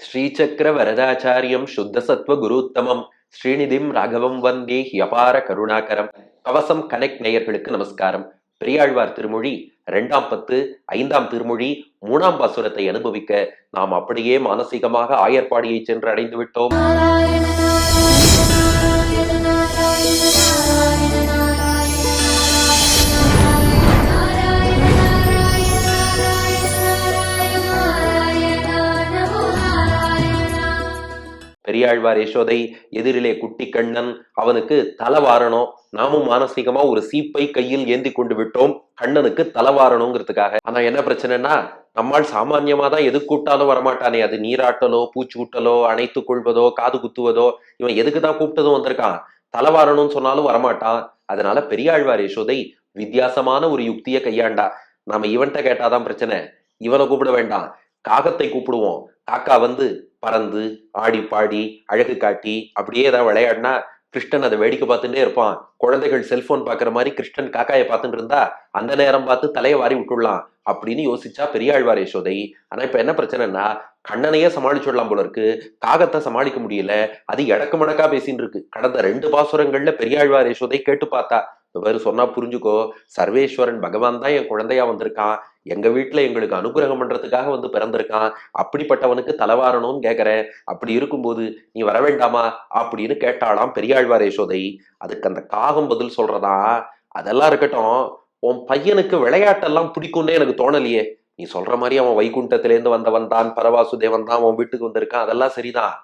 ஸ்ரீசக்கர வரதாச்சாரியம் சுத்தசத்வ குருத்தமம் ஸ்ரீநிதிம் ராகவம் வந்தே ஹியபார கருணாகரம். கவசம் கனெக்ட் நேயர்களுக்கு நமஸ்காரம். பெரியாழ்வார் திருமொழி ரெண்டாம் பத்து ஐந்தாம் திருமொழி மூணாம் பாசுரத்தை அனுபவிக்க நாம் அப்படியே மானசீகமாக ஆயர்பாடியை சென்று அடைந்து விட்டோம் பெரியாழ்வார் யசோதை எதிரிலே குட்டி கண்ணன் அவனுக்கு தலைவாரணும். நாமும் மானசீகமா ஒரு சீப்பை கையில் ஏந்தி கொண்டு விட்டோம். கண்ணனுக்கு தலைவாரணுங்கிறதுக்காக. ஆனா என்ன பிரச்சனைனா நம்மால் சாமான்யமா தான் எது கூப்பிட்டாலும் வரமாட்டானே. அது நீராட்டலோ பூச்சி ஊட்டலோ அணைத்து கொள்வதோ காது குத்துவதோ இவன் எதுக்கு தான் கூப்பிட்டதும் வந்திருக்கான். தலைவாரணும்னு சொன்னாலும் வரமாட்டான். அதனால பெரியாழ்வார் யசோதை வித்தியாசமான ஒரு யுக்தியை கையாண்டா. நாம இவன்கிட்ட கேட்டாதான் பிரச்சனை. இவனை கூப்பிட வேண்டாம். காகத்தை கூப்பிடுவோம். காக்கா வந்து பறந்து ஆடி பாடி அழகு காட்டி அப்படியே ஏதாவது விளையாடினா கிருஷ்ணன் அதை வேடிக்கை பார்த்துட்டே இருப்பான். குழந்தைகள் செல்போன் பார்க்குற மாதிரி கிருஷ்ணன் காக்காயை பார்த்துட்டு இருந்தா அந்த நேரம் பார்த்து தலையை வாரி விட்டுடலாம் அப்படின்னு யோசிச்சா பெரியாழ்வார் யசோதை. ஆனா இப்ப என்ன பிரச்சனைன்னா கண்ணனையே சமாளிச்சுடலாம் போல இருக்கு. காகத்தை சமாளிக்க முடியல. அது எடக்கு மடக்கா பேசின்னு இருக்கு. கடந்த ரெண்டு பாசுரங்கள்ல பெரியாழ்வார் யசோதை கேட்டு பார்த்தா இவர் சொன்னா புரிஞ்சுக்கோ. சர்வேஸ்வரன் பகவான் தான் என் குழந்தையா வந்திருக்கான் எங்க வீட்டுல எங்களுக்கு அனுகிரகம் பண்றதுக்காக வந்து பிறந்திருக்கான் அப்படிப்பட்டவனுக்கு தலைவாரணும்னு கேக்குறேன். அப்படி இருக்கும்போது நீ வர வேண்டாமா? அப்படின்னு கேட்டாளாம் பெரியாழ்வார் யசோதை. அதுக்கு அந்த காகம் பதில் சொல்றதா? அதெல்லாம் இருக்கட்டும். உன் பையனுக்கு விளையாட்டெல்லாம் பிடிக்கும்னே எனக்கு தோணலையே. நீ சொல்ற மாதிரி அவன் வைகுண்டத்திலேருந்து வந்தவன் தான் பரவாசுதேவன் தான் அவன் வீட்டுக்கு வந்திருக்கான். அதெல்லாம் சரிதான்.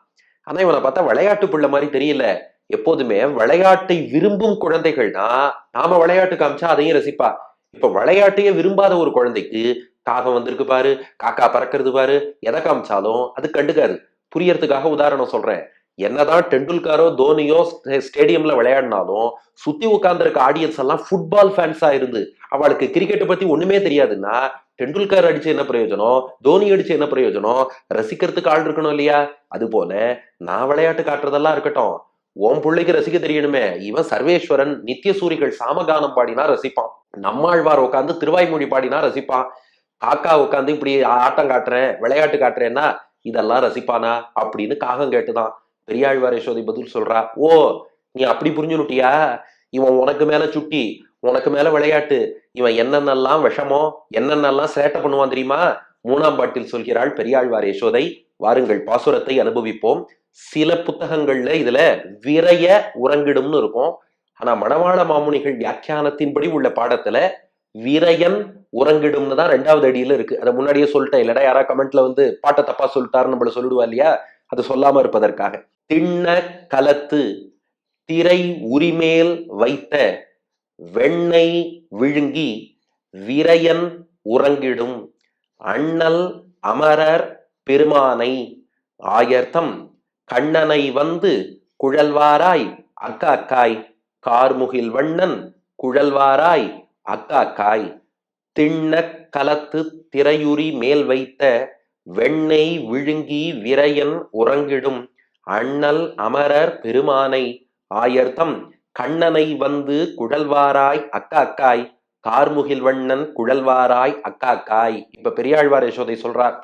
ஆனா இவனை பார்த்தா விளையாட்டு பிள்ளை மாதிரி தெரியல. எப்போதுமே விளையாட்டை விரும்பும் குழந்தைகள்னா நாம விளையாட்டு காமிச்சா அதையும் ரசிப்பா. இப்ப விளையாட்டையே விரும்பாத ஒரு குழந்தைக்கு காகம் வந்திருக்கு பாரு காக்கா பறக்கிறது பாரு எதை காமிச்சாலும் அது கண்டுக்காது. புரியறதுக்காக உதாரணம் சொல்றேன். என்னதான் டெண்டுல்கரோ தோனியோ ஸ்டேடியம்ல விளையாடினாலும் சுத்தி உட்கார்ந்துருக்க ஆடியன்ஸ் எல்லாம் ஃபுட்பால் ஃபேன்ஸா இருந்து அவளுக்கு கிரிக்கெட்டை பத்தி ஒண்ணுமே தெரியாதுன்னா டெண்டுல்கர் அடிச்சு என்ன பிரயோஜனம்? தோனி அடிச்சு என்ன பிரயோஜனம்? ரசிக்கிறதுக்கு ஆள் இருக்கணும் இல்லையா? அது போல நான் விளையாட்டு காட்டுறதெல்லாம் இருக்கட்டும். உன் பிள்ளைக்கு ரசிக்க தெரியணுமே. இவன் சர்வேஸ்வரன் நித்திய சூரிகள் சாமகானம் பாடினா ரசிப்பான். நம்மாழ்வார் உட்காந்து திருவாய்மொழி பாடினா ரசிப்பான். காக்கா உட்காந்து இப்படி ஆட்டம் காட்டுறேன் விளையாட்டு காட்டுறேன்னா இதெல்லாம் ரசிப்பானா? அப்படின்னு காகம் கேட்டுதான். பெரியாழ்வார் யசோதை பதில் சொல்றா ஓ நீ அப்படி புரிஞ்சுனுட்டியா இவன் உனக்கு மேல சுட்டி உனக்கு மேல விளையாட்டு. இவன் என்னென்னலாம் விஷமோ என்னென்னலாம் சேட்டை பண்ணுவான் தெரியுமா? மூணாம் பாட்டில் சொல்கிறாள் பெரியாழ்வார் யசோதை வாருங்கள் பாசுரத்தை அனுபவிப்போம். சில புத்தகங்கள்ல இதுல விரைய உறங்கிடும்னு இருக்கும். ஆனா மணவாள மாமுனிகள் வியாக்கியானத்தின்படி உள்ள பாடத்துல விரயன் உறங்கிடும்னு தான் ரெண்டாவது அடியில இருக்கு. அதை முன்னாடியே சொல்லிட்டேன். இல்லடா யாரா கமெண்ட்ல வந்து பாட்டை தப்பா சொல்லிட்டாரு நம்மள சொல்லிடுவா இல்லையா? அது சொல்லாம இருப்பதற்காக. திண்ண கலத்து திரை உரிமேல் வைத்த வெண்ணெய் விழுங்கி விரயன் உறங்கிடும். அண்ணல் அமரர் பெருமானை ஆயர்த்தம். கண்ணனை வந்து குழல்வாராய் அக்காக்காய். கார்முகில் வண்ணன் குழல்வாராய் அக்காக்காய். திண்ண கலத்து திரையுரி மேல் வைத்த வெண்ணெய் விழுங்கி விரையன் உறங்கிடும். அண்ணல் அமரர் பெருமானை ஆயர்த்தம். கண்ணனை வந்து குழல்வாராய் அக்காக்காய். கார்முகில் வண்ணன் குழல்வாராய் அக்காக்காய். இப்ப பெரியாழ்வார் யசோதை சொல்றார்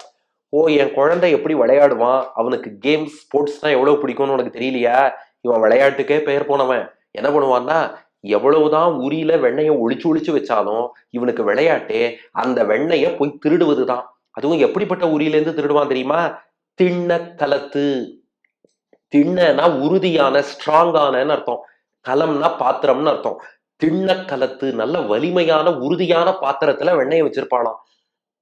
ஓ என் குழந்தை எப்படி விளையாடுவான்? அவனுக்கு கேம்ஸ் ஸ்போர்ட்ஸ்னா எவ்வளவு பிடிக்கும்னு உனக்கு தெரியலையா? இவன் விளையாட்டுக்கே பெயர் போனவன். என்ன பண்ணுவான்னா எவ்வளவுதான் உரியில வெண்ணையை ஒழிச்சு ஒழிச்சு வச்சாலும் இவனுக்கு விளையாட்டே அந்த வெண்ணைய போய் திருடுவது தான் அதுவும் எப்படிப்பட்ட உரியிலேருந்து திருடுவான் தெரியுமா? திண்ண கலத்து திண்ணனா உறுதியான ஸ்ட்ராங்கானன்னு அர்த்தம். கலம்னா பாத்திரம்னு அர்த்தம். திண்ண கலத்து நல்ல வலிமையான உறுதியான பாத்திரத்துல வெண்ணெயை வச்சிருப்பானாம்.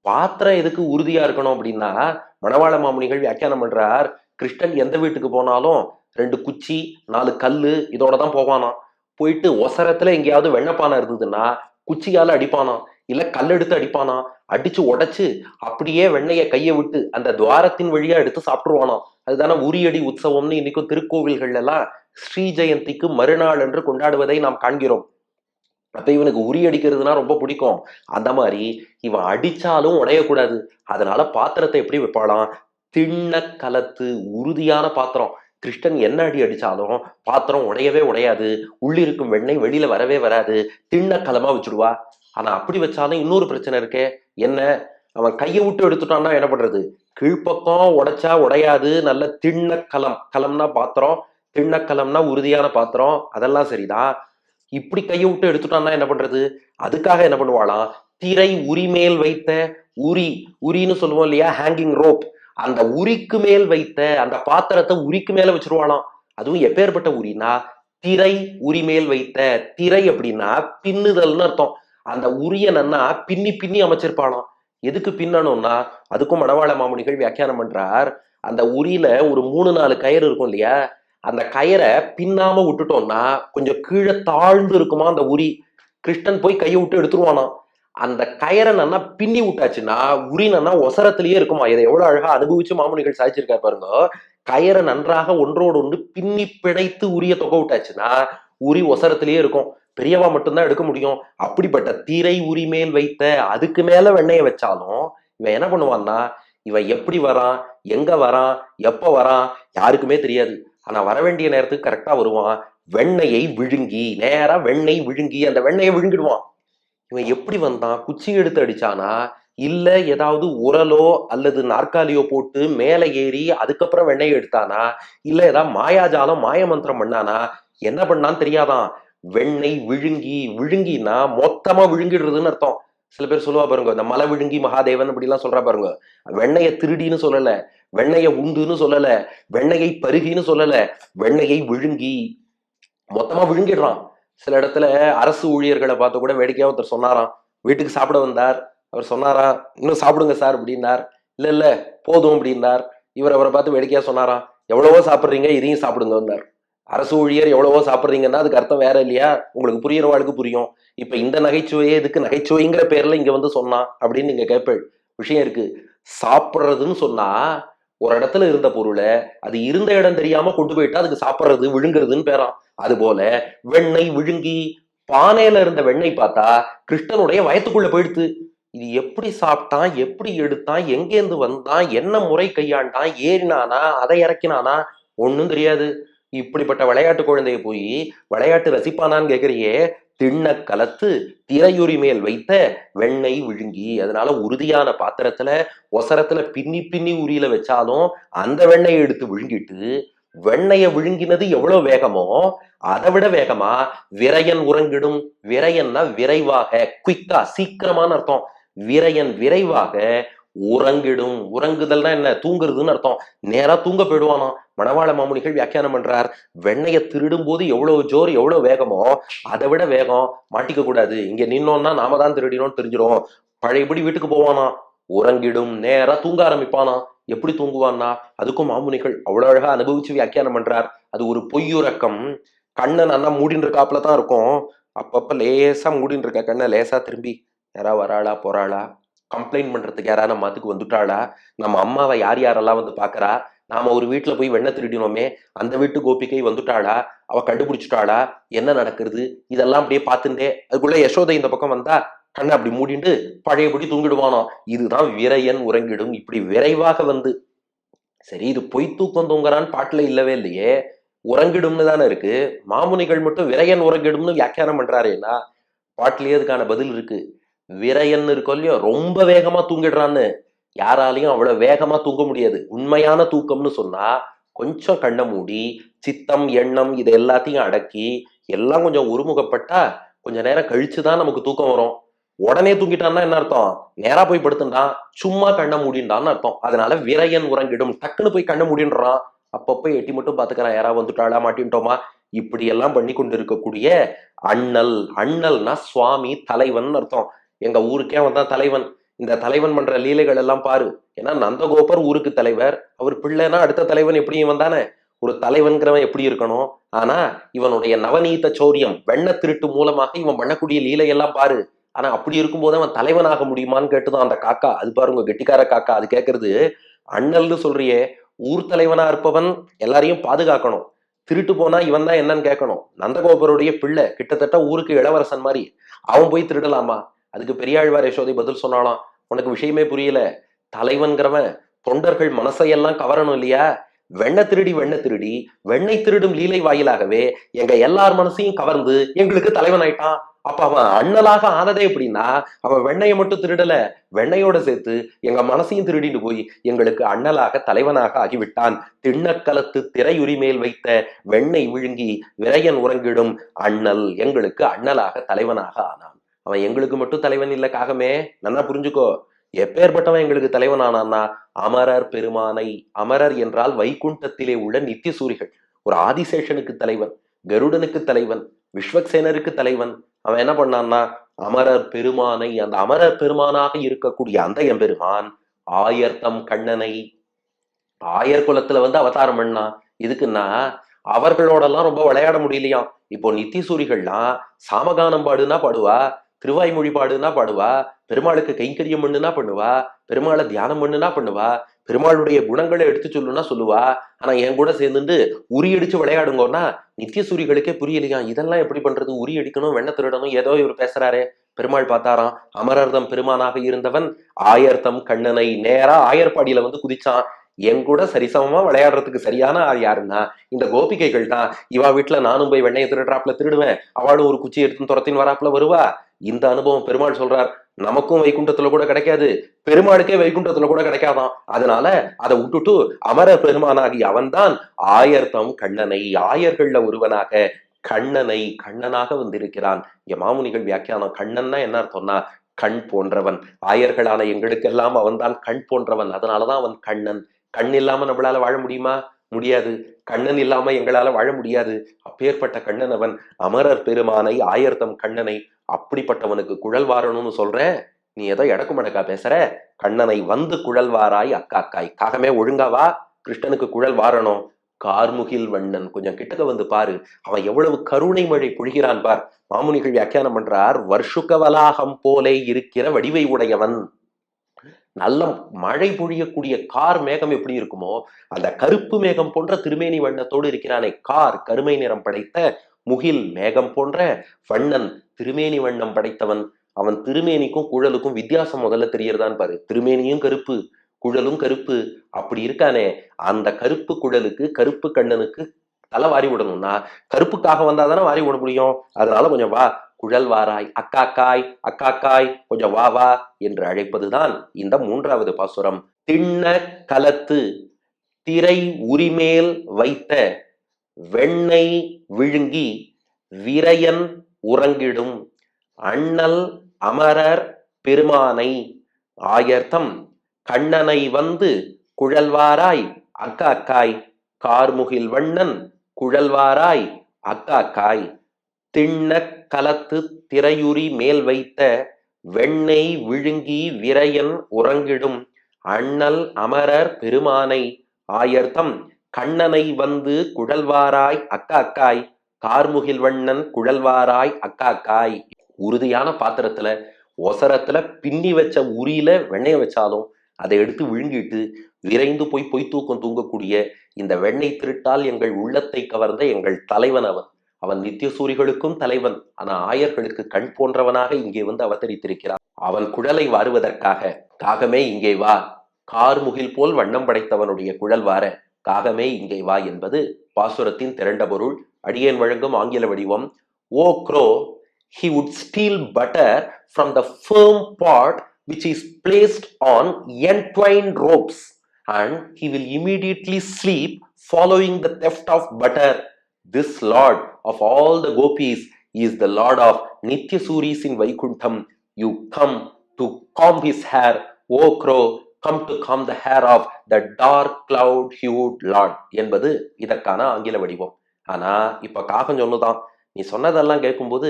பாத்திரம் எதுக்கு உறுதியா இருக்கணும் அப்படின்னா மணவாள மாமுனிகள் வியாக்கியானம் பண்றார் கிருஷ்ணன் எந்த வீட்டுக்கு போனாலும் ரெண்டு குச்சி நாலு கல்லு இதோட தான் போவானாம். போயிட்டு ஒசரத்துல எங்கேயாவது வெண்ணப்பானை இருந்ததுன்னா குச்சியால அடிப்பானாம். இல்ல கல் எடுத்து அடிப்பானா அடிச்சு உடைச்சு அப்படியே வெண்ணைய கையை விட்டு அந்த துவாரத்தின் வழியா எடுத்து சாப்பிட்டுருவானாம். அதுதானே உரியடி உற்சவம்னு இன்னைக்கும் திருக்கோவில்கள் எல்லாம் ஸ்ரீ ஜெயந்திக்கு மறுநாள் என்று கொண்டாடுவதை நாம் காண்கிறோம். அப்போ இவனுக்கு உரி அடிக்கிறதுனா ரொம்ப பிடிக்கும். அந்த மாதிரி இவன் அடித்தாலும் உடையக்கூடாது. அதனால பாத்திரத்தை எப்படி வைப்பாளாம்? திண்ண கலத்து உறுதியான பாத்திரம். கிருஷ்ணன் என்ன அடி அடித்தாலும் பாத்திரம் உடையவே உடையாது. உள்ளிருக்கும் வெண்ணெய் வெளியில வரவே வராது. திண்ணக்கலமாக வச்சுடுவா. ஆனால் அப்படி வச்சாலும் இன்னொரு பிரச்சனை இருக்கே. என்ன? அவன் கையை விட்டு எடுத்துட்டான்னா என்ன பண்ணுறது கீழ்ப்பக்கம் உடைச்சா உடையாது. நல்ல திண்ணக்கலம் கலம்னா பாத்திரம். திண்ணக்கலம்னா உறுதியான பாத்திரம். அதெல்லாம் சரிதான். இப்படி கையை விட்டு எடுத்துட்டான்னா என்ன பண்றது? அதுக்காக என்ன பண்ணுவாளாம் திரை உரி மேல் வைத்த உரி உரின்னு சொல்லுவோம் இல்லையா? ஹேங்கிங் ரோப் அந்த உரிக்கு மேல் வைத்த அந்த பாத்திரத்தை உரிக்கு மேல வச்சிருவாளாம் அதுவும் எப்பேற்பட்ட உரினா? திரை உரிமேல் வைத்த. திரை அப்படின்னா பின்னுதல்னு அர்த்தம். அந்த உரிய நன்னா பின்னி பின்னி அமைச்சிருப்பாளாம் எதுக்கு பின்னணும்னா? அதுக்கும் மணவாள மாமுனிகள் வியாக்கியானம் பண்றார். அந்த உரியில ஒரு மூணு நாலு கயிறு இருக்கும் இல்லையா? அந்த கயிறை பின்னாம விட்டுட்டோம்னா கொஞ்சம் கீழே தாழ்ந்து இருக்குமா அந்த உரி? கிருஷ்ணன் போய் கையை விட்டு எடுத்துருவானா? அந்த கயரை நன்னா பின்னி விட்டாச்சுன்னா உரி நன்னா ஒசரத்திலேயே இருக்குமா? இதை எவ்வளவு அழகா அனுபவிச்சு மாமுனிகள் சாதிச்சிருக்காரு பாருங்க. கயரை நன்றாக ஒன்றோடு ஒன்று பின்னி பிணைத்து உரிய தொகை விட்டாச்சுன்னா உரி ஒசரத்திலேயே இருக்கும். பெரியவா மட்டும்தான் எடுக்க முடியும். அப்படிப்பட்ட தீரை உரி மேல் வைத்த அதுக்கு மேல வெண்ணெயை வச்சாலும் இவன் என்ன பண்ணுவான்னா இவன் எப்படி வரான்? எங்க வரான்? எப்ப வரான்? யாருக்குமே தெரியாது. ஆனா வர வேண்டிய நேரத்துக்கு கரெக்டா வருவான். வெண்ணையை விழுங்கி நேரா வெண்ணெய் விழுங்கி அந்த வெண்ணையை விழுங்கிடுவான். இவன் எப்படி வந்தான்? குச்சி எடுத்து அடிச்சானா? இல்ல ஏதாவது உரலோ அல்லது நாற்காலியோ போட்டு மேலே ஏறி அதுக்கப்புறம் வெண்ணெய் எடுத்தானா? இல்ல ஏதாவது மாயாஜாலம் மாயமந்திரம் பண்ணானா? என்ன பண்ணான்னு தெரியாதான். வெண்ணெய் விழுங்கி விழுங்கினா மொத்தமா விழுங்கிடுறதுன்னு அர்த்தம். சில பேர் சொல்லுவா பாருங்க இந்த மலை விழுங்கி மகாதேவன் அப்படி எல்லாம் சொல்றா பாருங்க. வெண்ணையை திருடின்னு சொல்லல வெண்ணையை உண்டுன்னு சொல்லல வெண்ணையை பருகின்னு சொல்லல வெண்ணையை விழுங்கி மொத்தமா விழுங்கிடுறான். சில இடத்துல அரசு ஊழியர்களை பார்த்து கூட வேடிக்கையா ஒருத்தர் சொன்னாராம். வீட்டுக்கு சாப்பிட வந்தார். அவர் சொன்னாராம் இன்னும் சாப்பிடுங்க சார் அப்படின்னார். இல்ல இல்ல போதும் அப்படின்னார். இவர் அவரை பார்த்து வேடிக்கையா சொன்னாராம். எவ்வளவோ சாப்பிட்றீங்க இதையும் சாப்பிடுங்க வந்தார் அரசு ஊழியர் எவ்வளவோ சாப்பிட்றீங்கன்னா அதுக்கு அர்த்தம் வேற இல்லையா? உங்களுக்கு புரியறவாளுக்கு புரியும். இப்ப இந்த நகைச்சுவையே இதுக்கு நகைச்சுவைங்கிற பேர்ல இங்க வந்து சொன்னா அப்படின்னு நீங்க கேட்பேள் விஷயம் இருக்கு. சாப்பிட்றதுன்னு சொன்னா ஒரு இடத்துல இருந்த பொருளை அது இருந்த இடம் தெரியாம கொண்டு போயிட்டா அதுக்கு சாப்பிட்றது விழுங்குறதுன்னு பேரான் அது போல வெண்ணெய் விழுங்கி பானையில இருந்த வெண்ணெய் பார்த்தா கிருஷ்ணனுடைய வயத்துக்குள்ள போயிடுத்து. இது எப்படி சாப்பிட்டான்? எப்படி எடுத்தான்? எங்கேருந்து வந்தான்? என்ன முறை கையாண்டான்? ஏறினானா? அதை இறக்கினானா? ஒன்றும் தெரியாது. இப்படிப்பட்ட விளையாட்டு குழந்தைய போய் விளையாட்டு ரசிப்பானான்னு கேட்குறியே திண்ண கலத்து திரையுரி மேல் வைத்த வெண்ணெய் விழுங்கி அதனால உறுதியான பாத்திரத்துல ஒசரத்துல பின்னி பின்னி உரியில வச்சாலும் அந்த வெண்ணெயை எடுத்து விழுங்கிட்டு வெண்ணைய விழுங்கினது எவ்வளவு வேகமோ அதை விட வேகமா விரையன் உறங்கிடும். விரையன்னா விரைவாக குயிக்கா சீக்கிரமான அர்த்தம். விரையன் விரைவாக உறங்கிடும். உறங்குதல்னா என்ன? தூங்குறதுன்னு அர்த்தம். நேரா தூங்க போயிடுவானா? மணவாள மாமுனிகள் வியாக்கியானம் பண்றார். வெண்ணைய திருடும் போது எவ்வளவு ஜோர் எவ்வளவு வேகமோ அதை விட வேகம் மாட்டிக்க கூடாது. இங்க நின்னோம்னா நாம தான் திருடினோம்னு தெரிஞ்சிடும் பழையபடி வீட்டுக்கு போவானா? உறங்கிடும். நேரா தூங்க ஆரம்பிப்பானா? எப்படி தூங்குவான்னா? அதுக்கும் மாமுனிகள் அவ்வளவு அழகா அனுபவிச்சு வியாக்கியானம் பண்றார். அது ஒரு பொய்யுறக்கம். கண்ணை நல்லா மூடின்னு இருக்காப்புல தான் இருக்கும். அப்பப்ப லேசா மூடின்னு இருக்க கண்ணை லேசா திரும்பி யாரா வராளா? போறாளா? கம்ப்ளைண்ட் பண்ணுறதுக்கு யாரா நம்ம அதுக்கு வந்துட்டாளா? நம்ம அம்மாவை யார் யாரெல்லாம் வந்து பார்க்குறா நாம ஒரு வீட்டில் போய் வெண்ணை திருடினோமே அந்த வீட்டு கோபிக்கை வந்துட்டாளா? அவள் கண்டுபிடிச்சிட்டாளா? என்ன நடக்கிறது? இதெல்லாம் அப்படியே பார்த்துட்டே அதுக்குள்ளே யசோதை இந்த பக்கம் வந்தா கண்ணை அப்படி மூடிண்டு பழையபடி தூங்கிடுவானோ? இதுதான் விரையன் உறங்கிடும். இப்படி விரைவாக வந்து சரி இது பொய் தூக்கம் தூங்குறான்னு பாட்டில் இல்லவே இல்லையே. உறங்கிடும்னு தானே இருக்கு. மாமுனிகள் மட்டும் விரையன் உறங்கிடும்னு வியாக்கியானம் பண்றாருன்னா பாட்டிலேயே அதுக்கான பதில் இருக்கு. விரையன் இருக்கோ இல்லையோ ரொம்ப வேகமா தூங்கிடுறான்னு. யாராலையும் அவ்வளவு வேகமா தூங்க முடியாது. உண்மையான தூக்கம்னு சொன்னா கொஞ்சம் கண்ணை மூடி சித்தம் எண்ணம் இது எல்லாத்தையும் அடக்கி எல்லாம் கொஞ்சம் ஒருமுகப்பட்டா கொஞ்ச நேரம் கழிச்சுதான் நமக்கு தூக்கம் வரும். உடனே தூங்கிட்டான்னா என்ன அர்த்தம்? நேரா போய் படுத்துட்டான் சும்மா கண்ணை மூடின்றான்னு அர்த்தம். அதனால விரையன் உறங்கிடும். டக்குன்னு போய் கண்ணை மூடின்றான் அப்பப்போ எட்டி மட்டும் பாத்துக்கிறான் யாரா வந்துட்டாளா மாட்டின்ட்டோமா? இப்படி எல்லாம் பண்ணி கொண்டு இருக்கக்கூடிய அண்ணல். அண்ணல்னா சுவாமி தலைவன் அர்த்தம். எங்க ஊருக்கே அவன் தான் தலைவன். இந்த தலைவன் பண்ற லீலைகள் எல்லாம் பாரு. ஏன்னா நந்தகோபர் ஊருக்கு தலைவர். அவர் பிள்ளைனா அடுத்த தலைவன் எப்படி இவன் தானே? ஒரு தலைவன்கிறவன் எப்படி இருக்கணும்? ஆனா இவனுடைய நவநீத சௌரியம் வெண்ண திருட்டு மூலமாக இவன் பண்ணக்கூடிய லீலையெல்லாம் பாரு. ஆனா அப்படி இருக்கும்போது அவன் தலைவனாக முடியுமான்னு கேட்டுதான் அந்த காக்கா. அது பாருங்க கெட்டிக்கார காக்கா. அது கேட்கறது அண்ணல்னு சொல்றியே. ஊர் தலைவனா இருப்பவன் எல்லாரையும் பாதுகாக்கணும். திருட்டு போனா இவன் தான் என்னன்னு கேட்கணும். நந்தகோபருடைய பிள்ளை கிட்டத்தட்ட ஊருக்கு இளவரசன் மாதிரி. அவன் போய் திருடலாமா? அதுக்கு பெரியாழ்வார் யசோதை பதில் சொன்னாலாம் உனக்கு விஷயமே புரியல. தலைவன்கிறவன் தொண்டர்கள் மனசையெல்லாம் கவரணும் இல்லையா? வெண்ண திருடி வெண்ண திருடி வெண்ணை திருடும் லீலை வாயிலாகவே எங்க எல்லார் மனசையும் கவர்ந்து எங்களுக்கு தலைவன் ஆயிட்டான் அப்ப அவன் அண்ணலாக ஆனதே எப்படின்னா அவன் வெண்ணையை மட்டும் திருடல. வெண்ணையோட சேர்த்து எங்க மனசையும் திருடிட்டு போய் எங்களுக்கு அண்ணலாக தலைவனாக ஆகிவிட்டான். திண்ணக்கலத்து திரையுரிமேல் வைத்த வெண்ணை விழுங்கி விரையன் உறங்கிடும் அண்ணல் எங்களுக்கு அண்ணலாக தலைவனாக ஆனான். அவன் எங்களுக்கு மட்டும் தலைவன் இல்ல காகமே. நல்லா புரிஞ்சுக்கோ. எப்பேற்பட்டவன் எங்களுக்கு தலைவன் ஆனான்னா அமரர் பெருமானை. அமரர் என்றால் வைகுண்டத்திலே உள்ள நித்திய சூரிகள் ஒரு ஆதிசேஷனுக்கு தலைவன் கருடனுக்கு தலைவன் விஸ்வக்சேனருக்கு தலைவன். அவன் என்ன பண்ணான்னா அமரர் பெருமானை அந்த அமரர் பெருமானாக இருக்கக்கூடிய அந்த எம்பெருமான் ஆயர்தம் கண்ணனை ஆயர் குலத்துல வந்து அவதாரம் பண்ணா. இதுக்குன்னா அவர்களோடெல்லாம் ரொம்ப விளையாட முடியலையாம். இப்போ நித்திசூரிகள்லாம் சாமகானம் பாடுனா பாடுவா. திருவாய்மொழி பாடுனா பாடுவா பெருமாளுக்கு கைங்கரியம் பண்ணுனா பண்ணுவா பெருமாளை தியானம் பண்ணுனா பண்ணுவா பெருமாளுடைய குணங்களை எடுத்து சொல்லுனா சொல்லுவா. ஆனா என் கூட சேர்ந்துட்டு உரி அடிச்சு விளையாடுங்கன்னா நித்திய சூரிகளுக்கே புரியலையா? இதெல்லாம் எப்படி பண்றது? உரி அடிக்கணும் வெண்ண திருடணும் ஏதோ இவர் பேசுறாரே. பெருமாள் பார்த்தாராம் அமரர்தம் பெருமானாக இருந்தவன் ஆயர்தம் கண்ணனை நேரா ஆயர்பாடியில வந்து குதிச்சான். என் கூட சரிசமமா விளையாடுறதுக்கு சரியான ஆள் யாருன்னா இந்த கோபிகைகள் தான் இவா வீட்டுல நானும் போய் வெண்ணையை திருடுறாப்புல திருடுவேன். அவளும் ஒரு குச்சி எடுத்து துரத்தின் வராப்புல வருவா. இந்த அனுபவம் பெருமாள் சொல்றார் நமக்கும் வைகுண்டத்துல கூட கிடைக்காது பெருமாளுக்கே வைகுண்டத்துல கூட கிடைக்காதாம். அதனால அதை விட்டுட்டு அமர பெருமானாகி அவன்தான் ஆயர்தம் கண்ணனை ஆயர்கள்ல ஒருவனாக கண்ணனை கண்ணனாக வந்திருக்கிறான். இங்க மாமுனிகள் வியாக்கியானம் கண்ணன்னா என்ன அர்த்தம்னா கண் போன்றவன். ஆயர்களான எங்களுக்கெல்லாம் அவன்தான் கண் போன்றவன். அதனாலதான் அவன் கண்ணன். கண் இல்லாம நம்மளால வாழ முடியுமா? முடியாது. கண்ணன் இல்லாம எங்களால வாழ முடியாது. அப்பேற்பட்ட கண்ணன் அவன். அமரர் பெருமானை ஆயர்தம் கண்ணனை அப்படிப்பட்டவனுக்கு குழல் வாரணும்னு சொல்றேன் நீ ஏதோ எடக்கு மடக்கா பேசுற. கண்ணனை வந்து குழல் வாராய் அக்காக்காய் காகமே ஒழுங்காவா கிருஷ்ணனுக்கு குழல் வாரணும். கார்முகில் வண்ணன் கொஞ்சம் கிட்டக்க வந்து பாரு. அவன் எவ்வளவு கருணை மழை பொழிகிறான் பார். மாமுனிகள் வியாக்கியானம் பண்றார் வருஷுக்க வலாகம் போலே இருக்கிற வடிவை உடையவன். நல்ல மழை பொழியக்கூடிய கார் மேகம் எப்படி இருக்குமோ அந்த கருப்பு மேகம் போன்ற திருமேனி வண்ணத்தோடு இருக்கிறானே. கார் கருமை நிறம் படைத்த முகில் மேகம் போன்ற வண்ணன் திருமேனி வண்ணம் படைத்தவன் அவன் திருமேனிக்கும் குழலுக்கும் வித்தியாசம் முதல்ல தெரியறதான் பாரு. திருமேனியும் கருப்பு குழலும் கருப்பு. அப்படி இருக்கானே. அந்த கருப்பு குழலுக்கு கருப்பு கண்ணனுக்கு தலை வாரி விடணும்னா கருப்புக்காக வந்தா தானே வாரி விட முடியும்? அதனால கொஞ்சம் வா. குழல் வாராய் அக்காக்காய் அக்காக்காய் கொஞ்சம் வா வா என்று அழைப்பதுதான் இந்த மூன்றாவது பாசுரம். திண்ண கலத்து திரை உரிமேல் வைத்த வெண்ணெய் விழுங்கி விரையன் உறங்கிடும். அண்ணல் அமரர் பெருமானை ஆயர்த்தம். கண்ணனை வந்து குழல்வாராய் அக்காக்காய். கார்முகில் வண்ணன் குழல்வாராய் அக்காக்காய். திண்ண கலத்து திரையுரி மேல் வைத்த வெண்ணெய் விழுங்கி விரையன் உறங்கிடும். அண்ணல் அமரர் பெருமானை ஆயர்த்தம். கண்ணனை வந்து குழல்வாராய் அக்காக்காய். கார்முகில் வண்ணன் குழல்வாராய் அக்கா காய் உறுதியான பாத்திரத்துல ஒசரத்துல பின்னி வச்ச உரியில வெண்ணெய் வச்சாலும் அதை எடுத்து விழுங்கிட்டு விரைந்து போய் பொய் தூக்கம் தூங்கக்கூடிய இந்த வெண்ணெய் திருட்டால் எங்கள் உள்ளத்தை கவர்ந்த எங்கள் தலைவன் அவன். அவன் நித்திய சூரிகளுக்கும் தலைவன் ஆனா ஆயர்களுக்கு கண் போன்றவனாக இங்கே வந்து அவதரித்திருக்கிறான். அவன் குழலை வாருவதற்காக காகமே இங்கே வா. கார்முகில் போல் வண்ணம் படைத்தவனுடைய குழல் வார. காகமே இங்கே வா என்பது பாசுரத்தின் திரண்ட பொருள். அடியேன் வழங்கும் ஆங்கில வடிவம் ஓ crow he would steal butter from the firm pot which is placed on entwined ropes and he will immediately sleep following the theft of butter this lord of all the gopis is the lord of nitya suris in vaikuntham you come to comb his hair o crow come to comb the hair of the dark cloud hued lord என்பது இதற்கான ஆங்கில வடிவம் ஆனால் இப்போ காகம் சொன்னதான் நீ சொன்னதெல்லாம் கேட்கும்போது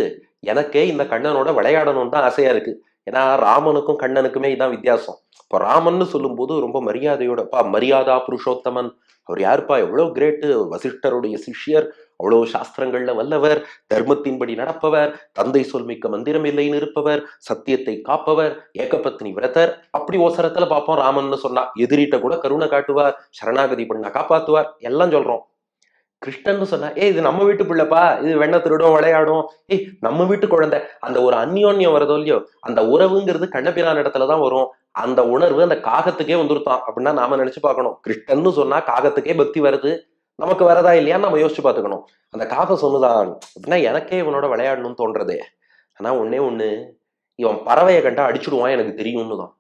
எனக்கே இந்த கண்ணனோட விளையாடணும்னு தான் ஆசையாக இருக்குது ஏன்னா ராமனுக்கும் கண்ணனுக்குமே இதான் வித்தியாசம். இப்போ ராமன்னு சொல்லும்போது ரொம்ப மரியாதையோட பா மரியாதா புருஷோத்தமன் அவர் யாருப்பா? எவ்வளோ கிரேட்டு வசிஷ்டருடைய சிஷ்யர் அவ்வளோ சாஸ்திரங்கள்ல வல்லவர் தர்மத்தின்படி நடப்பவர் தந்தை சொல்மிக்க மந்திரம் இல்லைன்னு இருப்பவர் சத்தியத்தை காப்பவர் ஏகபத்னி விரதர் அப்படி ஓசரத்துல பார்ப்போம் ராமன்னு சொன்னா. எதிரிட்ட கூட கருணை காட்டுவார் சரணாகதி பண்ணா காப்பாத்துவார் எல்லாம் சொல்றோம். கிருஷ்ணன் சொன்னா ஏய் இது நம்ம வீட்டு பிள்ளைப்பா இது வெண்ண திருடும் விளையாடும். ஏய் நம்ம வீட்டு குழந்தை. அந்த ஒரு அந்யோன்யம் வரதோ இல்லையோ அந்த உறவுங்கிறது கண்ணபிரான் இடத்துல தான் வரும். அந்த உணர்வு அந்த காகத்துக்கே வந்துருத்தான் அப்படின்னா நாம நினைச்சு பார்க்கணும். கிருஷ்ணன்னு சொன்னா காகத்துக்கே பக்தி வருது. நமக்கு வரதா இல்லையான்னு நம்ம யோசிச்சு பார்த்துக்கணும். அந்த காகம் சொன்னதான் அப்படின்னா எனக்கே இவனோட விளையாடணும்னு தோன்றதே. ஆனா ஒன்னே ஒண்ணு இவன் பறவையை கண்டா அடிச்சுடுவான் எனக்கு தெரியும்னு தான்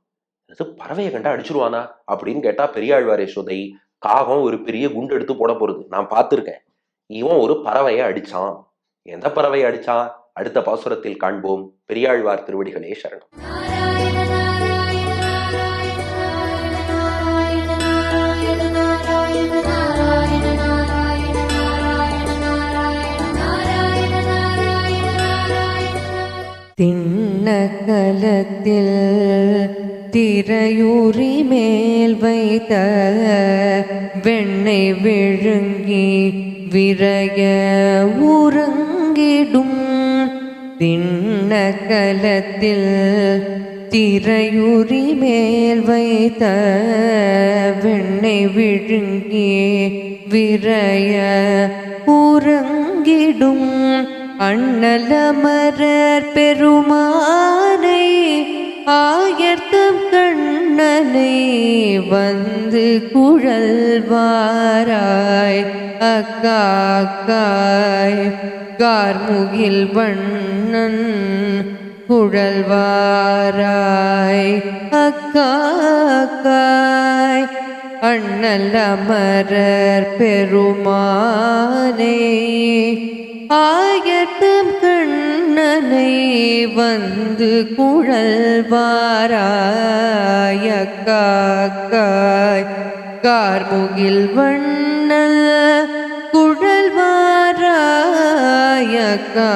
அது பறவையை கண்டா அடிச்சுடுவானா? அப்படின்னு கேட்டா பெரியாழ்வார் யசோதை காகம் ஒரு பெரிய குண்டு எடுத்து போட போறது. நான் பார்த்துருக்கேன். இவன் ஒரு பறவையை அடிச்சான். எந்த பறவையை அடிச்சான்? அடுத்த பாசுரத்தில் காண்போம். பெரியாழ்வார் திருவடிகளே சரணம். திண்ணகலத்தில் திரையூறி மேல் வைத்த வெண்ணை விழுங்கி விரைய உறங்கிடும். திண்ணக்கலத்தில் திரையுறி மேல் வைத்த வெண்ணை விழுங்கி விரைய உறங்கிடும். அண்ணலமரர் பெருமா கண்ணனை வந்து குழல்வாராய். அக்காக்காய் கார்முகில் வண்ணன் குழல்வாராய். அக்காக்காய் அண்ணல் அமரர் பெருமானே. ஆயத்தம் கண்ணனை வந்து குழல்வாராய காக்காய் கார்முகில் வண்ணல் குழல்வாராய கா